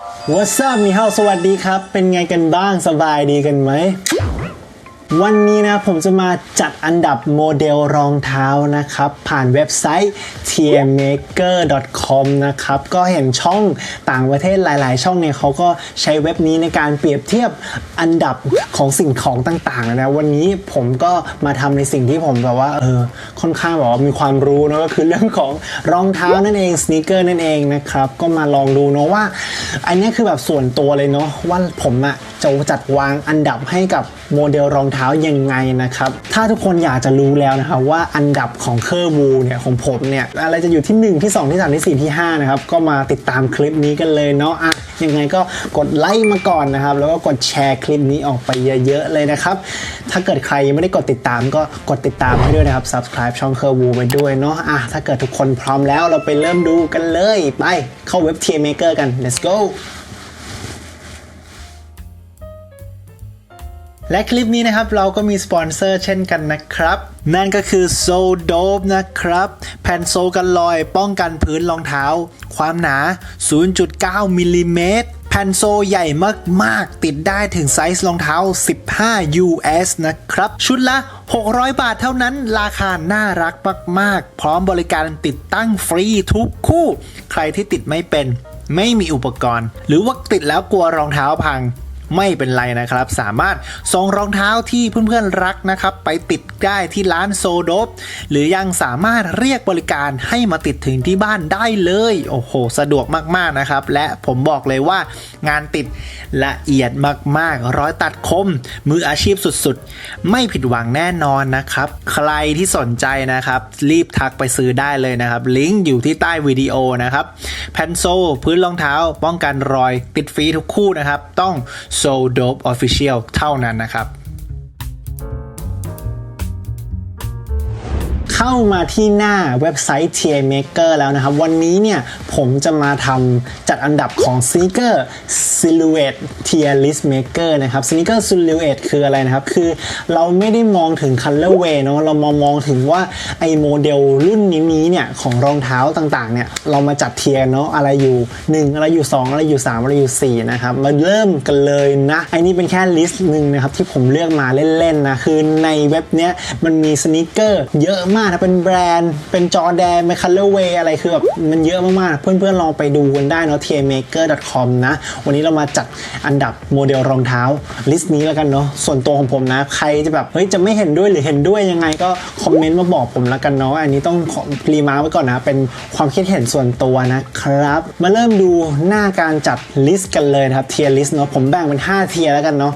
What's up มีเฮาสวัสดีครับ เป็นไงกันบ้างสบายดีกันไหม วันนี้นะผมจะมาจัดอันดับโมเดลรองเท้านะครับ ผ่านเว็บไซต์ tmaker.com นะครับ ก็เห็นช่องต่างประเทศหลาย ๆ ช่องเนี่ยเขาก็ใช้เว็บนี้ในการเปรียบเทียบอันดับของสิ่งของต่าง ๆ นะ วันนี้ผมก็มาทำในสิ่งที่ผมแบบว่าเออค่อนข้างแบบว่ามีความรู้นะก็คือเรื่องของรองเท้านั่นเองสน e เกอร์นั่นเองนะครับก็มาลองดูเนาะว่า อันนี้คือแบบส่วนตัวเลยเนาะว่าผมอะ จะจัดวางอันดับให้กับโมเดลรองเท้ายังไงนะครับ ถ้าทุกคนอยากจะรู้แล้วนะครับว่าอันดับของเคอร์บูเนี่ยของผมเนี่ยอะไรจะอยู่ที่ 1 ที่ 2 ที่ 3 ที่ 4 ที่ 5 นะครับ ก็มาติดตามคลิปนี้กันเลยเนาะอะยังไงก็กดไลค์มาก่อนนะครับ แล้วก็กดแชร์คลิปนี้ออกไปเยอะๆเลยนะครับ ถ้าเกิดใครยังไม่ได้กดติดตามก็กดติดตามให้ด้วยนะครับ subscribe ช่องเคอร์บูไปด้วยเนาะอะถ้าเกิดทุกคนพร้อมแล้วเราไปเริ่มดูกันเลย ไปเข้าเว็บ t m a k e r กัน let's go และคลิปนี้นะครับเราก็มีสปอนเซอร์เช่นกันนะครับ นั่นก็คือ So Dope นะครับ แผ่นโซกันลอยป้องกันพื้นรองเท้า ความหนา 0.9มิลลิเมตรแผ่นโซใหญ่มาก ๆ ติดได้ถึงไซส์รองเท้า 15 US นะครับ ชุดละ 600 บาทเท่านั้น ราคาน่ารักมาก ๆ พร้อมบริการติดตั้งฟรีทุกคู่ ใครที่ติดไม่เป็น ไม่มีอุปกรณ์ หรือว่าติดแล้วกลัวรองเท้าพัง ไม่เป็นไรนะครับ สามารถส่งรองเท้าที่เพื่อนๆรักนะครับ ไปติดได้ที่ร้านโซโดบหรือยังสามารถเรียกบริการให้มาติดถึงที่บ้านได้เลย โอ้โห สะดวกมากๆนะครับ และผมบอกเลยว่างานติดละเอียดมากๆ ร้อยตัดคม มืออาชีพสุดๆ ไม่ผิดหวังแน่นอนนะครับ ใครที่สนใจนะครับ รีบทักไปซื้อได้เลยนะครับ ลิงก์อยู่ที่ใต้วิดีโอนะครับแผ่นโซพื้นรองเท้าป้องกันรอยติดฟรีทุกคู่นะครับ ต้อง So Dope Official เท่านั้นนะครับ เข้ามาที่หน้าเว็บไซต์ TA Maker แล้วนะครับ วันนี้เนี่ยผมจะมาทำจัดอันดับของ Sneaker Silhouette Tier List Maker นะครับ Sneaker Silhouette คืออะไรนะครับ คือเราไม่ได้มองถึง Colorway เนาะเรามามองถึงว่าไอโมเดลรุ่นนี้เนี่ยของรองเท้าต่างๆเนี่ยเรามาจัดเทียร์เนาะอะไรอยู่ 1 อะไรอยู่ 2 อะไรอยู่ 3 อะไรอยู่ 4 นะครับ มาเริ่มกันเลยนะไอนี่เป็นแค่ลิสต์หนึ่งนะครับที่ผมเลือกมาเล่นๆนะคือในเว็บเนี้ยมันมีสนิเกอร์เยอะมากนะเป็นแบรนด์ เป็นจอแดนเป็นคัลเลอร์เวย์อะไรคือแบบมันเยอะมากๆ เพื่อนๆลองไปดูกันได้เนาะ tmaker.com นะ วันนี้เรามาจัดอันดับโมเดลรองเท้าลิสต์นี้แล้วกันเนาะส่วนตัวของผมนะ ใครจะแบบเฮ้ยจะไม่เห็นด้วยหรือเห็นด้วยยังไงก็คอมเมนต์มาบอกผมแล้วกันเนาะอันนี้ต้องขอรีมาร์ไว้ก่อนนะ เป็นความคิดเห็นส่วนตัวนะครับ มาเริ่มดูหน้าการจัดลิสต์กันเลยนะครับเทียร์ลิสต์เนาะผมแบ่งเป็น 5 เทียร์แล้วกันเนาะ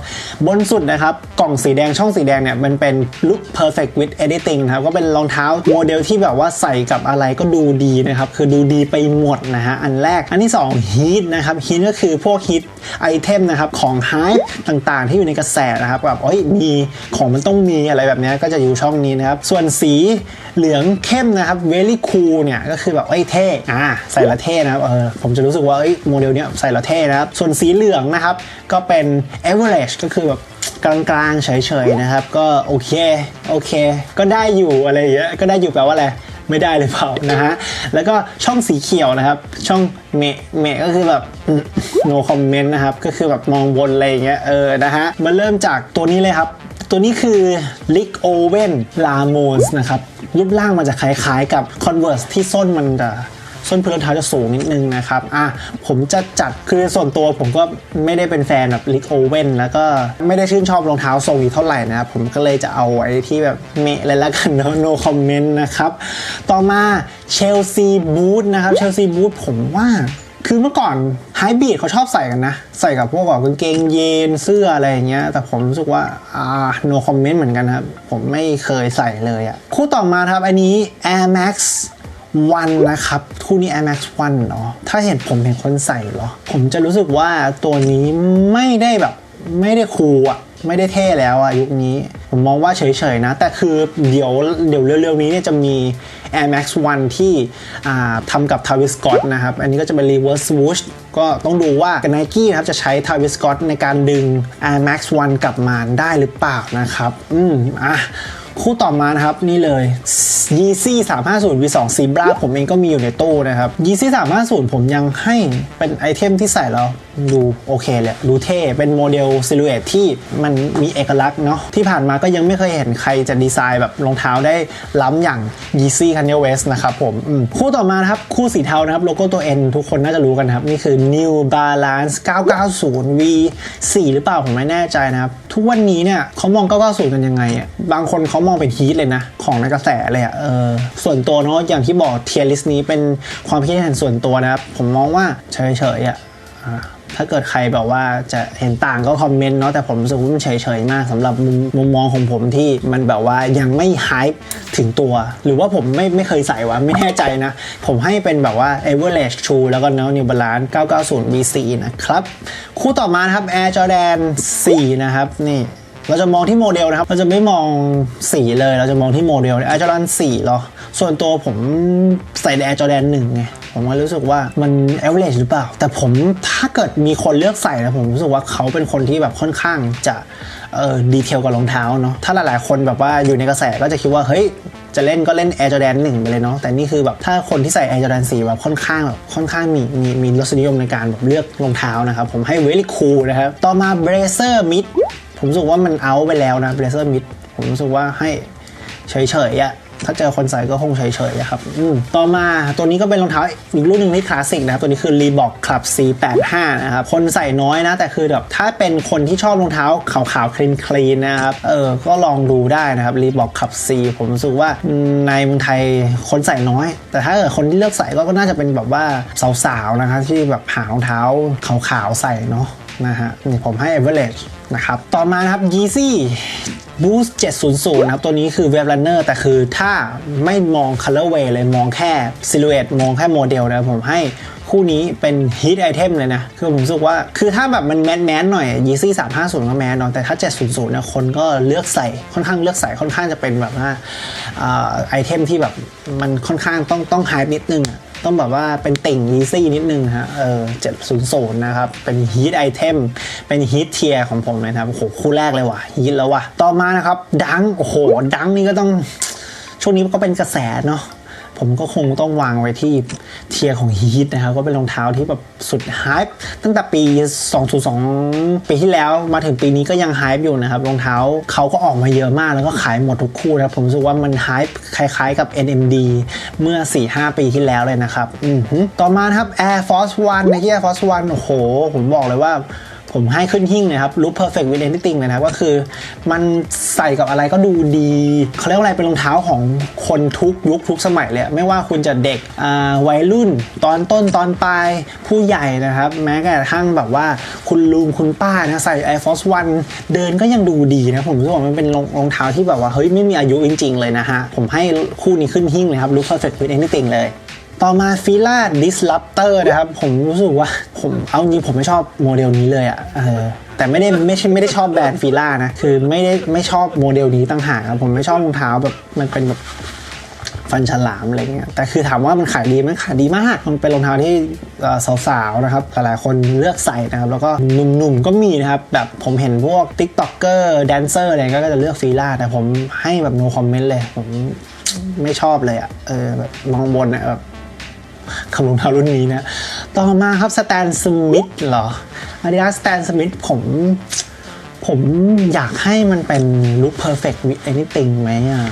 บนสุดนะครับกล่องสีแดงช่องสีแดงเนี่ยมันเป็น look perfect with editing นะครับก็เป็นรองเท้าโมเดลที่แบบว่าใส่กับอะไรก็ดูดีนะครับ คือดูดีไปหมดนะฮะ อันแรก อันที่2 heat นะครับ heat ก็คือพวก heat ไอเทมนะครับ ของ hype ต่างๆ ที่อยู่ในกระแสนะครับแบบเอ้ยมีของมันต้องมีอะไรแบบนี้ก็จะอยู่ช่องนี้นะครับ ส่วนสีเหลืองเข้มนะครับ very cool เนี่ยก็คือแบบเอ้ยเท่อ่าใส่และเท่นะครับเออผมจะรู้สึกว่าเอ้ยโมเดลเนี้ยใส่และเท่นะครับส่วนสีเหลืองนะครับก็เป็น average ก็คือแบบ กลางๆเฉยๆนะครับ ก็โอเคโอเค ก็ได้อยู่อะไรอย่างเงี้ยก็ได้อยู่แปลว่าอะไรไม่ได้เลยเปล่านะฮะแล้วก็ช่องสีเขียวนะครับ ช่องเมะเมะก็คือแบบ no comment นะครับ ก็คือแบบมองบนอะไรเงี้ยเออนะฮะมาเริ่มจากตัวนี้เลยครับ ตัวนี้คือ Lick Owen Lamos นะครับรูปร่างมันจะคล้ายๆกับ Converse ที่ส้นมันจะ ส้นพื้นรองเท้าจะสูงนิดนึงนะครับอะผมจะจัดคือส่วนตัวผมก็ไม่ได้เป็นแฟนแบบลิกโอเว่นแล้วก็ไม่ได้ชื่นชอบรองเท้าทรงนี้เท่าไหร่นะครับผมก็เลยจะเอาไอ้ที่แบบเมะเลยละกันเนาะ no comment นะครับ ต่อมาเชลซีบูทนะครับเชลซีบูทผมว่าคือเมื่อก่อนไฮบีดเขาชอบใส่กันนะ ใส่กับพวกแบบกางเกงเยนเสื้ออะไรอย่างเงี้ย แต่ผมรู้สึกว่าอ่า no comment เหมือนกันครับ ผมไม่เคยใส่เลยอะคู่ต่อมาครับ อันนี้ Air Max วันนะครับคู่นี้ Air Max 1เนาะถ้าเห็นผมเห็นคนใส่เหรอ ผมจะรู้สึกว่าตัวนี้ไม่ได้แบบไม่ได้คูลอะไม่ได้เท่แล้วอะยุคนี้ ผมมองว่าเฉยๆนะ แต่คือเดี๋ยวเดี๋ยวเร็วๆนี้เนี่ยจะมี Air Max 1 ที่ทำกับ Travis Scott นะครับ อันนี้ก็จะเป็น reverse swoosh ก็ต้องดูว่า Nike นะครับจะใช้ Travis Scott ในการดึง Air Max 1 กลับมาได้หรือเปล่านะครับ อืมอะ คู่ต่อมานะครับนี่เลย Yeezy 350 V2 Zebra ผมเองก็มีอยู่ในตู้นะครับ Yeezy 350 ผมยังให้เป็นไอเทมที่ใส่แล้วดูโอเคเลยดูเท่ เป็นโมเดลซิลูเอตที่มันมีเอกลักษณ์เนาะที่ผ่านมาก็ยังไม่เคยเห็นใครจะดีไซน์แบบรองเท้าได้ล้ำอย่าง Yeezy Kanye West นะครับผมมคู่ต่อมานะครับ คู่สีเทานะครับ โลโก้ตัว N ทุกคนน่าจะรู้กันครับ นี่คือ New Balance 990 V 4หรือเปล่า ผมไม่แน่ใจนะครับ ทุกวันนี้เนี่ยเขามอง 990 กันยังไงอะบางคนเขามองเป็นฮีทเลยนะ ของในกระแสเลยอะเออส่วนตัวเนาะอย่างที่บอกเทียร์ลิสนี้เป็นความคิดเห็นส่วนตัวนะครับ ผมมองว่าเฉยๆอะอ่าถ้าเกิดใครแบบว่าจะเห็นต่างก็คอมเมนต์เนาะแต่ผมรู้สึกว่ามันเฉยๆมากสำหรับมุมมุมมองของผมที่มันแบบว่ายังไม่ไฮป์ถึงตัว หรือว่าผมไม่ไม่เคยใส่วะไม่แน่ใจนะ ผมให้เป็นแบบว่า Everlast True แล้วก็ New Balance 990 V4 นะครับ คู่ต่อมานะครับ Air Jordan 4 นะครับนี่ เราจะมองที่โมเดลนะครับ เราจะไม่มองสีเลย เราจะมองที่โมเดล Air Jordan 4เหรอ ส่วนตัวผมใส่ Air Jordan 1ไง ผมก็รู้สึกว่ามัน average หรือเปล่า แต่ผมถ้าเกิดมีคนเลือกใส่นะผมรู้สึกว่าเขาเป็นคนที่แบบค่อนข้างจะเออดีเทลกับรองเท้าเนาะ ถ้าหลายๆ คนแบบว่าอยู่ในกระแสก็จะคิดว่าเฮ้ยจะเล่นก็เล่น Air Jordan 1 ไปเลยเนาะแต่นี่คือแบบถ้าคนที่ใส่ Air Jordan 4 แบบค่อนข้างแบบค่อนข้างมีมีมีรสนิยมในการแบบเลือกรองเท้านะครับ ผมให้ very cool นะครับ ต่อมา Bracer Mid ผมรู้สึกว่ามันเอาไปแล้วนะ Bracer Mid ผมรู้สึกว่าให้เฉยๆอะถ้าเจอคนใส่ก็คงเฉยๆอะครับอืต่อมาตัวนี้ก็เป็นรองเท้าอีกรุ่นหนึ่งที่คลาสสิกนะครับ ตัวนี้คือ Reebok Club C85 นะครับ คนใส่น้อยนะ แต่คือแบบถ้าเป็นคนที่ชอบรองเท้าขาวๆ คลีนคลีนนะครับ เออ ก็ลองดูได้นะครับ Reebok Club C ผมรู้สึกว่าในเมืองไทยคนใส่น้อย แต่ถ้าเกิดคนที่เลือกใส่ก็น่าจะเป็นแบบว่าสาวๆ นะครับที่แบบหารองเท้าขาวๆ ใส่เนาะนะฮะนี่ผมให้ average นะครับ ต่อมานะครับ Yeezy Boost 700นะครับตัวนี้คือ Web Runner แต่คือถ้าไม่มอง colorway เลยมองแค่ silhouette มองแค่โมเดลนะผมให้ คู่นี้เป็น hit item เลยนะ คือผมรู้สึกว่าคือถ้าแบบมันแมนแมนๆหน่อย Yeezy 350ก็แมนเนาะแต่ถ้า700เนี่ยคนก็เลือกใส่ค่อนข้างเลือกใส่ค่อนข้างจะเป็นแบบว่าไอเทมที่แบบมันค่อนข้างต้องต้อง hype นิดนึงอะต้องแบบว่าเป็นติ่ง Yeezy นิดนึงฮะเออ700นย์ศูนย์นะครับ เป็นฮีทไอเทมเป็นฮีทเทียของผมเลยนะครับโอ้โหคู่แรกเลยว่ะฮีทแล้วว่ะต่อมานะครับ ดังโอ้โหดังนี่ก็ต้องช่วงนี้ก็เป็นกระแสเนาะ ผมก็คงต้องวางไว้ที่เทียของฮีทนะครับ ก็เป็นรองเท้าที่แบบสุดฮป์ตั้งแต่ปี 2002 ปีที่แล้วมาถึงปีนี้ก็ยังไฮป์อยู่นะครับ รองเท้าเขาก็ออกมาเยอะมากแล้วก็ขายหมดทุกคู่นะครับผมรู้สึกว่ามันไฮป์คล้ายๆกับ NMD เมื่อ 4-5 ปีที่แล้วเลยนะครับ อือต่อมาครับ Air Force One ในที่ Air Force One โอ้โห ผมบอกเลยว่า ผมให้ขึ้นหิ้งเลยครับ look perfect with anything เลยนะครับก็คือ มันใส่กับอะไรก็ดูดีเขาเรียกว่าอะไรเป็นรองเท้าของคนทุกยุคทุกสมัยเลยไม่ว่าคุณจะเด็กวัยรุ่น ตอนต้นตอนปลายผู้ใหญ่นะครับ แม้กระทั่งแบบว่าคุณลุงคุณป้านะใส่ Air Force One เดินก็ยังดูดีนะ ผมรู้สึกว่ามันเป็นรองรองเท้าที่แบบว่าเฮ้ยไม่มีอายุจริง ๆ เลยนะฮะ ผมให้คู่นี้ขึ้นหิ้งเลยครับ look perfect with anything เลย ต่อมาฟิล่า Disruptor นะครับ ผมรู้สึกว่าผมเอาจริงผมไม่ชอบโมเดลนี้เลยอะ่ะเออแต่ไม่ได้ไม่ใช่ไม่ได้ชอบแบรนด์ฟิล่านะ คือไม่ได้ไม่ชอบโมเดลนี้ต่างหากครับผมไม่ชอบรองเท้าแบบมันเป็นแบบฟันฉลามอะไรเงี้ยแต่คือถามว่ามันขายดีไหมันขายดีมาก มันเป็นรองเท้าที่สาวๆนะครับหลายๆคนเลือกใส่นะครับ แล้วก็หนุ่มๆก็มีนะครับ แบบผมเห็นพวก TikToker Dancer อร์อะไรก็จะเลือกฟิล่าแต่ผมให้แบบ no comment เลย ผมไม่ชอบเลยอะ่ะเออแบบมองบนอะแบบ กับรองเท้ารุ่นนี้นะ ต่อมาครับสแตนสมิธเหรออาดิดาสแตนสมิธผมผมอยากให้มันเป็น look perfect with anything ไหมอะ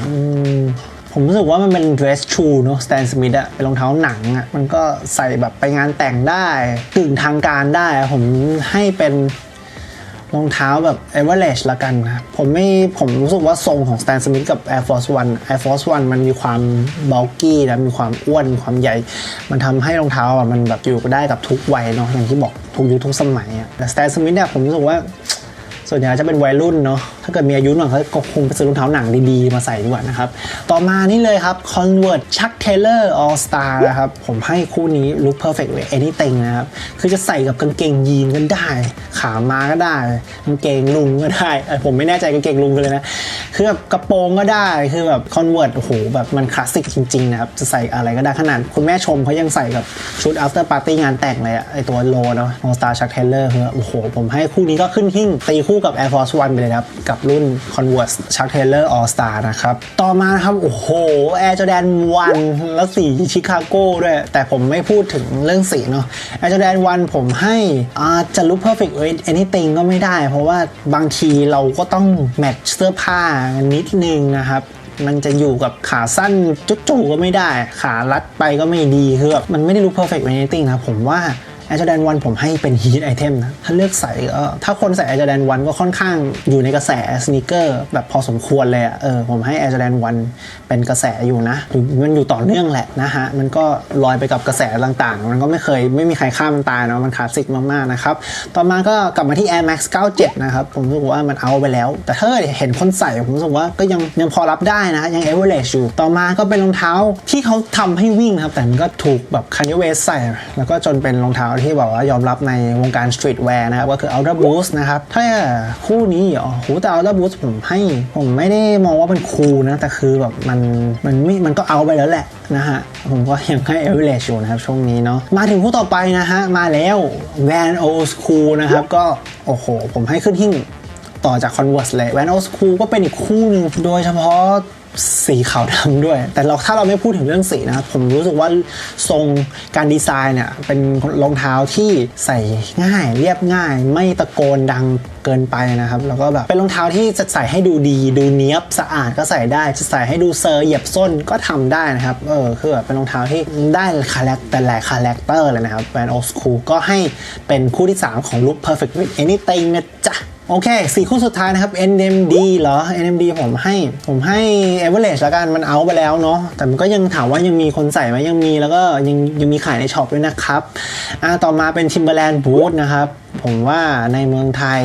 ผมรู้สึกว่ามันเป็น dress shoe เนาะ Stan Smith อะเป็นรองเท้าหนังอะมันก็ใส่แบบไปงานแต่งได้กึ่งทางการได้ ผมให้เป็น รองเท้าแบบ average ละกันครับผมไม่ผมรู้สึกว่าทรงของ Stan Smith กับ Air Force 1 Air Force 1 มันมีความ bulky นะมีความอ้วนความใหญ่ มันทำให้รองเท้าอะมันแบบอยู่ได้กับทุกวัยเนาะอย่างที่บอกทุกยุคทุกสมัยอะแต่ Stan Smith เนี่ยผมรู้สึกว่า ส่วนใหญ่จะเป็นวัยรุ่นเนาะถ้าเกิดมีอายุหน่อยเขาก็คงไปซื้อรองเท้าหนังดีๆ มาใส่ดีกว่านะครับ ต่อมานี่เลยครับ Convert Chuck Taylor All Star นะครับ ผมให้คู่นี้ look perfect with anything นะครับ คือจะใส่กับกางเกงยีนก็ได้ ขามาก็ได้กางเกงลุงก็ได้ ผมไม่แน่ใจกางเกงลุงกันเลยนะ คือแบบกระโปรงก็ได้คือแบบ Convert โอ้โหแบบมันคลาสสิกจริง ๆ นะครับ จะใส่อะไรก็ได้ขนาดคุณแม่ชมเขายังใส่กับชุด after party งานแต่งเลยอะไอตัวโลเนาะ All Star Chuck Taylor คือโอ้โหผมให้คู่นี้ก็ขึ้นหิ้งตีคู่กับ Air Force One ไปเลยครับ กับรุ่น Converse Chuck Taylor All Star นะครับ ต่อมาครับ โอ้โห Air Jordan 1 แล้วสีชิคาโก้ด้วย แต่ผมไม่พูดถึงเรื่องสีเนาะ Air Jordan 1 ผมให้จะ look perfect with anything ก็ไม่ได้ เพราะว่าบางทีเราก็ต้องแมทช์เสื้อผ้ากันนิดนึงนะครับมันจะอยู่กับขาสั้นจุ๊ๆก็ไม่ได้ ขารัดไปก็ไม่ดีคือแบบมันไม่ได้รู้ perfect with anything นะผมว่า Air Jordan 1ผมให้เป็น heat item นะ ถ้าเลือกใส่ก็ถ้าคนใส่ Air Jordan 1ก็ค่อนข้างอยู่ในกระแสสน e เกอร์แบบพอสมควรเลยอะเออผมให้ Air Jordan 1เป็นกระแสอยู่นะ มันอยู่ต่อเนื่องแหละนะฮะ มันก็ลอยไปกับกระแสต่างๆ มันก็ไม่เคยไม่มีใครข้ามมันตายเนาะมันคลาสสิกมากๆนะครับ ต่อมาก็กลับมาที่ Air Max 97 นะครับ ผมรู้สึกว่ามันเอาไปแล้ว แต่ถ้าเห็นคนใส่ผมรู้สึกว่าก็ยังยังพอรับได้นะยัง average อยู่ ต่อมาก็เป็นรองเท้าที่เขาทำให้วิ่งนะครับแต่มันก็ถูกแบบ Kanye West ใส่แล้วก็จนเป็นรองเท้าที่แบบว่ายอมรับในวงการ streetwear นะครับก็คือ Ultra Boost นะครับ ถ้าคู่นี้เหรอโหแต่ Ultra Boost ผมให้ ผมไม่ได้มองว่าเป็นคูลนะ แต่คือแบบมันมันไม่มันก็เอาไปแล้วแหละนะฮะ ผมก็ยังให้ average อยู่นะครับ ช่วงนี้เนาะมาถึงคู่ต่อไปนะฮะ มาแล้ว Van o School นะครับ ก็โอ้โห ผมให้ขึ้นหิ้งต่อจาก Converse เลย Van o School ก็เป็นอีกคู่หนึ่งโดยเฉพาะ สีขาวดำด้วย แต่เราถ้าเราไม่พูดถึงเรื่องสีนะผมรู้สึกว่าทรงการดีไซน์เนี่ยเป็นรองเท้าที่ใส่ง่ายเรียบง่าย ไม่ตะโกนดังเกินไปนะครับ แล้วก็แบบเป็นรองเท้าที่จะใส่ให้ดูดี ดูเนี้ยบสะอาดก็ใส่ได้ จะใส่ให้ดูเซอร์เหยียบส้นก็ทำได้นะครับ เออคือแบบเป็นรองเท้าที่ได้คาแรคแต่หลายคาแรคเตอร์เลยนะครับ Van o School ก็ให้เป็นคู่ที่ 3 ของ Look Perfect with Anything นะจ๊ะ โอเคสี่คู่สุดท้ายนะครับ NMD เหรอ NMD ผมให้ผมให้ average แล้วกันมันเอาไปแล้วเนาะแต่มันก็ยังถามว่ายังมีคนใส่ไหมยังมีแล้วก็ยังยังมีขายในช็อปด้วยนะครับอ่าต่อมาเป็น Timberland Boot นะครับ ผมว่าในเมืองไทย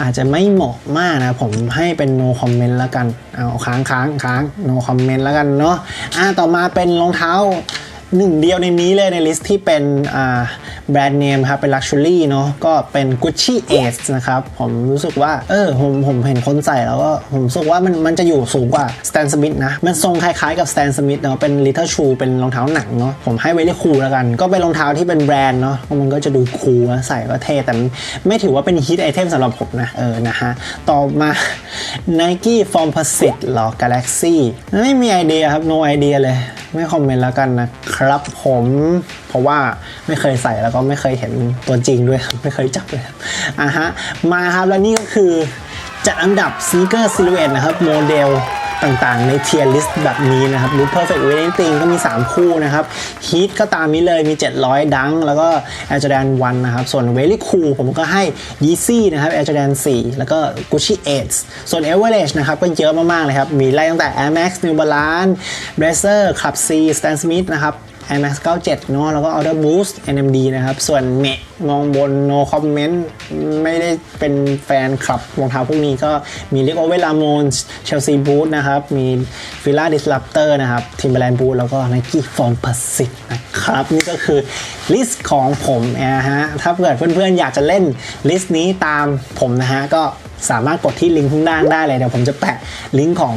อาจจะไม่เหมาะมากนะ ผมให้เป็น no comment แล้วกัน เอาค้างค้างค้าง no comment แล้วกันเนาะอ่าต่อมาเป็นรองเท้าหนึ่งเดียวในนี้เลยในลิสต์ที่เป็นอ่า แบรนด์เนมครับเป็น Luxury เนาะก็เป็น Gucci Ace นะครับ ผมรู้สึกว่า เออ ผมผมเห็นคนใส่แล้วก็ ผมรู้สึกว่ามันมันจะอยู่สูงกว่า Stan Smith นะ มันทรงคล้ายๆกับ Stan Smith เนาะเป็น Little Shoe เป็นรองเท้าหนังเนาะผมให้ไว้ที่คูลแล้วกัน ก็เป็นรองเท้าที่เป็นแบรนด์เนาะมันก็จะดูคูลใส่ก็เท่แต่ไม่ถือว่าเป็นฮิตไอเทมสำหรับผมนะเออนะฮะต่อมา Nike Formposite หรอ Galaxy ไม่มีไอเดียครับ no idea เลย ไม่คอมเมนต์แล้วกันนะครับผมเพราะว่าไม่เคยใส่แล้วก็ไม่เคยเห็นตัวจริงด้วยครับไม่เคยจับเลยอะฮะมาครับแล้วนี่ก็คือจัดอันดับซีเกอร์ซิลูเอตนะครับโมเดล ต่างๆ ในเทียร์ลิสต์แบบนี้นะครับรู Perfect w e d d i n g Thing ก็มี 3 คู่นะครับฮีทก็ตามนี้เลยมี 700 ดัง แล้วก็แอร์จอแดนวันะครับ ส่วนเวลี่คูผมก็ให้ยีซี่นะครับแอร์จอแดน4แล้วก็กุชชี่เอ็ดส่วนเอเวอเรจนะครับก็เยอะมากๆเลยครับ มีไล่ตั้งแต่ Air Max New Balance Blazer Club C Stan Smith นะครับ Air Max 97 เนอะแล้วก็ Outer Boost NMD นะครับ ส่วนเมะมองบน no comment ไม่ได้เป็นแฟนคลับรองเท้าพวกนี้ก็มี Rick Owens Ramon Chelsea Boot นะครับ มี Fila Disruptor นะครับ Timberland Boot แล้วก็ Nike Form Pacific นะครับ นี่ก็คือลิสต์ของผมนะฮะ ถ้าเกิดเพื่อนๆ อยากจะเล่นลิสต์นี้ตามผมนะฮะ ก็สามารถกดที่ลิงก์ข้างล่างได้เลยเดี๋ยวผมจะแปะลิงก์ของ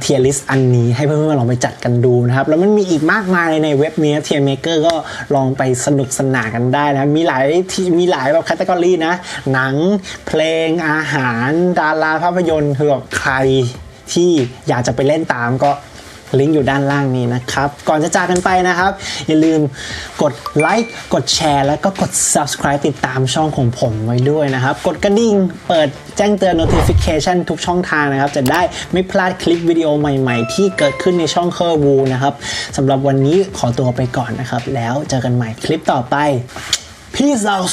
เทียร์ลิสต์อันนี้ให้เพื่อนๆลองไปจัดกันดูนะครับ แล้วมันมีอีกมากมายในเว็บนี้เทียร์เมเกอร์ก็ลองไปสนุกสนานกันได้นะมีหลายที่มีหลายแบบแคตตากรีนะ หนังเพลงอาหาร ดาราภาพยนตร์คือแบบใครที่อยากจะไปเล่นตามก็ ลิงก์อยู่ด้านล่างนี้นะครับ ก่อนจะจากกันไปนะครับ อย่าลืมกดไลค์กดแชร์แล้วก็กด subscribe ติดตามช่องของผมไว้ด้วยนะครับ กดกระดิ่งเปิดแจ้งเตือน notification ทุกช่องทางนะครับ จะได้ไม่พลาดคลิปวิดีโอใหม่ๆ ที่เกิดขึ้นในช่องเคอร์วูนะครับสำหรับวันนี้ขอตัวไปก่อนนะครับ แล้วเจอกันใหม่คลิปต่อไป peace out